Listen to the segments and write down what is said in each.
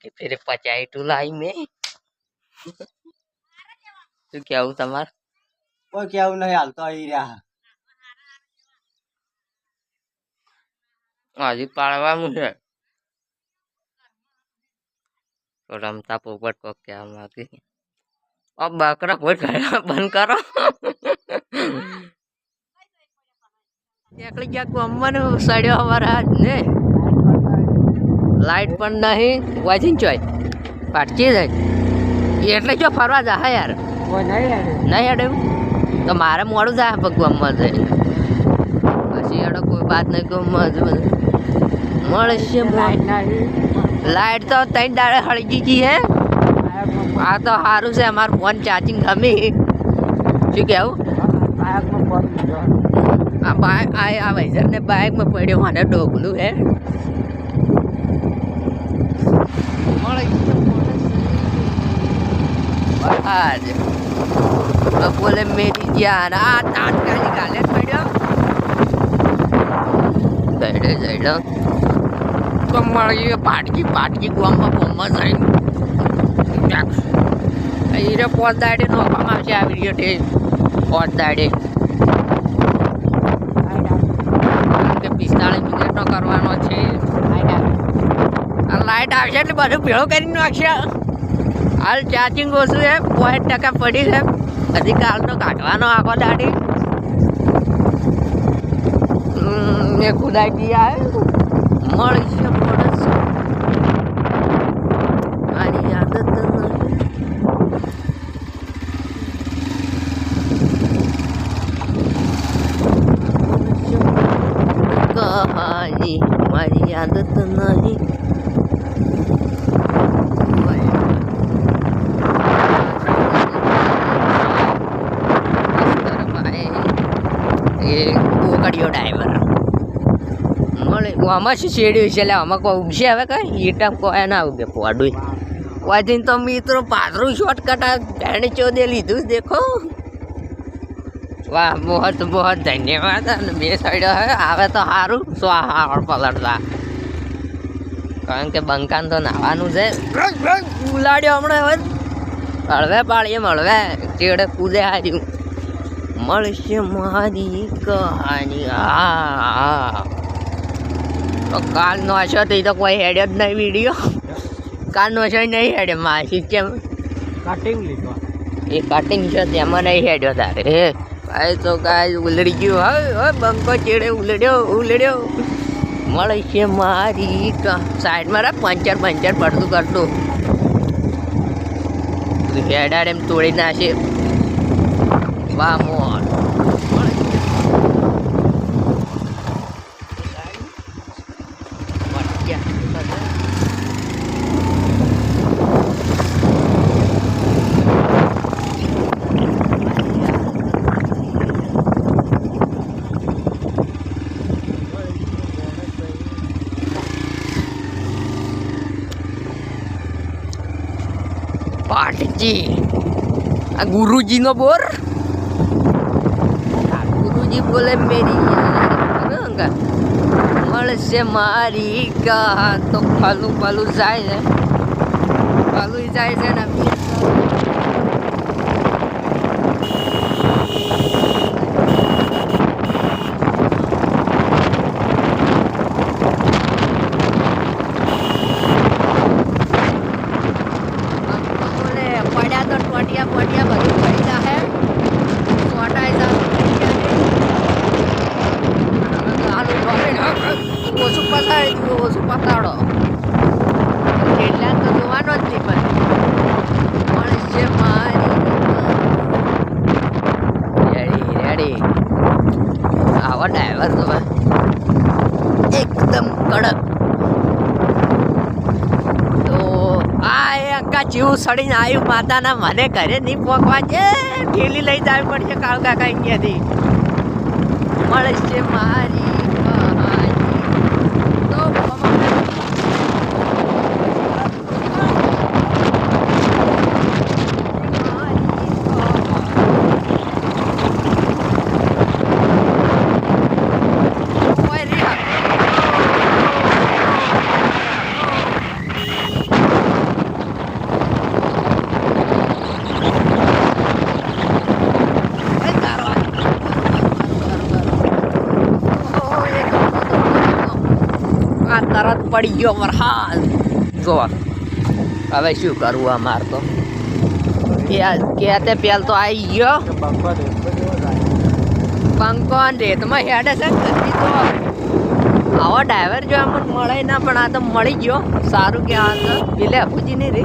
કે ફેરે પચાઈ ટુ લાઈ મે. શું કેવું તમાર? કોઈ કેવું નહીં હાલતો આવી રહ્યા. હજી પાડવાનું છે. તો રમતા પોપટ કોક કહેવા માંગી. ઓ બકરા કોઈ બંધ કરો. એકલી ગયા અમ્માનું સડ્યો અમારા હાથ ને લાઈટ પણ નહીં વાંચીને ચોય પાટચી જાય. એટલે જો ફરવા જા યાર. નહીં હેડે? તો મારે મોડું જાય ભગવાનમાં જઈને પછી હેડો કોઈ વાત નહીં મજ મળશે લાઈટ તો ત્રણ દાડે હળગી ગઈ હે. આ તો સારું છે અમારું ફોન ચાર્જિંગ ગમી. શું મૂક્યો. આ બાઇક આ આ બાઇકમાં પડ્યો મને ડોકલું હે મળે આજ. બોલે મેરી જાન. આ તાત્કાલિક હાલે જ પડ્યો. જઈડે જઈડે તો મળી પાટકી પાટકી ગોમમાં ગોમમાં જઈને હીરે પોત દાડે નોખવામાં આવશે આ વીડિયો તે. પોત દાડે. પિસ્તાળીસ મિનિટનો કરવાનો છે. લાઇટ લાઈટ આવશે એટલે બધું ભેળો કરી નાખશે. હાલ ચાર્જિંગ ઓછું છે, પોઈન્ટ ટકા પડી છે. હજી કાલ તો કાઢવાનો આખો દાડી. મેં ખુદાઈ ગયા મળશે પડશે આની આદત નથી કહાની મારી આદત નહીં એ કોકડીયો ડ્રાઈવર મળે, આમાં શું શેડ્યું છે? એટલે આમાં કોઈ ઉગશે હવે કઈ? ઈટમ કોઈ ના ઉગે પોડું વાજીને તો મિત્રો પાથરું શોર્ટકટ આ ભેણ ચોદે લીધું દેખો. વાહ, બહોત બહોત ધન્યવાદ. અને બે સાઈડ આવે તો સારું સ્વાહા પલટતા. કારણ કે બંકાન તો નાવાનું છે. ઉલાડ્યો હમણાં હવે. હળવે પાળીએ મળવે ચેડે કૂદે હાર્યું. મળશે મારી કહાની. હા તો કાલ નો હશો તો એ તો કોઈ હેડ્યો જ નહીં વીડિયો. કાલ નો હશો નહીં હેડે માસી. કેમ? કટિંગ લીધો. એ કટિંગ છે તેમાં નહીં હેડ્યો તારે. હે? ભાઈ તો કાંઈ ઉલડી ગયું. હવે હવે બંકો ચેડે ઉલડ્યો ઉલડ્યો. મળશે મારી સાઈડમાં રે પંચર પંચર પડતું કરતું. હેડાડ એમ તોડી નાખે. વાહ મોર મળે છે. મટક્યા. પાટજી આ ગુરુજીનો બોર આ બોલે મેરી રંગ મળશે મારી કા તો ફાલું ફાલું જાય છે. ફાલું જાય છે ને બોલે પડ્યા તો ટોટિયા પોટિયા બધું પડી જાહે ચોટાઈ જા આલુ પકડીને ઓછું પસાડી પતાડો? કેટલા તો જોવાનો જ નહીં પણ. મારી રેડી રેડી આવા ડ્રાઈવર તમે. એકદમ કડક. તો આ એ અંકા જેવું સડીને આવ્યું માતાના મને ઘરે નહીં પહોંચવા છે ઠેલી લઈ જવી પડશે કાળ કાકા અહીંયાથી. છે મારી કહાની. તો કોઈ રી પડી ગયો વરસાદ જોવા હવે શું કરવું અમારે તો? કે પેલ તો આવી ગયો. થાય રેતમાં હેડે છે તો. આવો ડ્રાઈવર જો અમને મળે ના, પણ આ તો મળી ગયો. સારું કે આ તો. પેલે અપુજી નહીં રે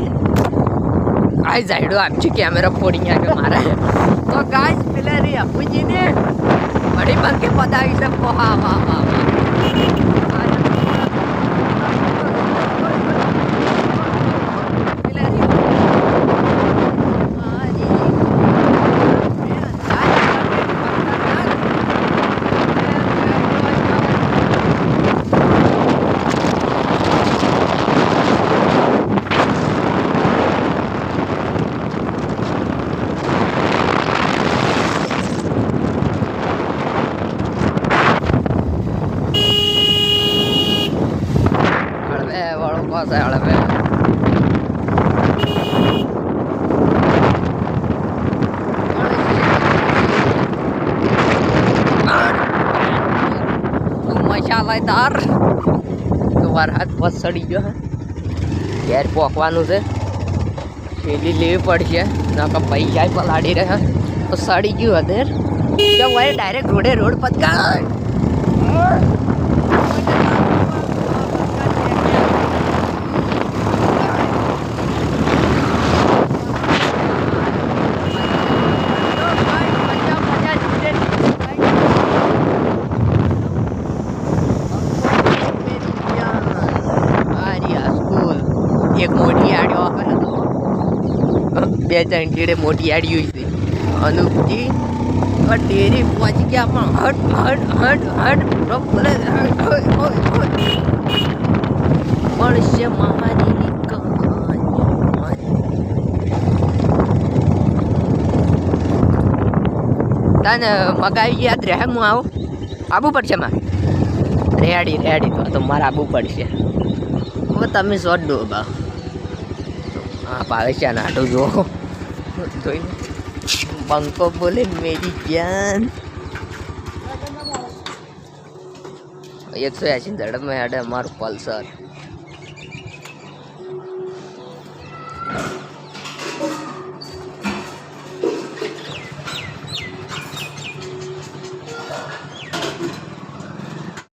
આ જાયડો આપજો કેમેરા ફોડી કે મારે તો ગાય પેલે રે અપુજી ને. મળી બંકે પતાવી છે. વાહ વાહ વાહ વાહ પેલે રે. હા જી. હળવે વાળો પાસે હળવે તું મસાલાદાર તો વાર હાથ બસ સડી ગયો ઘેર પોકવાનું છે. થેલી લેવી પડશે. નકર પૈસા પલાડી રહ્યા. તો સડી ગયું હતે તો વળે ડાયરેક્ટ રોડે રોડ પતકા બે ત્રણ ચીડે મોટી આડીઓ છે. અનુપજી ડેરી પહોંચી ગયા પણ હટ હટ હટ હટ પણ છે મારી તને મગાવી યાદ રહે, હું આવું? આબુ પડશે માં? રેડી રેડી, તો મારે આબુ પડશે. હવે તમે શોધ દો પાવે છે નાટો જો જોઈને બંકો બોલે મેરી જાન એકસો એંસી ઝડપમાં હેડે અમારું પલ્સર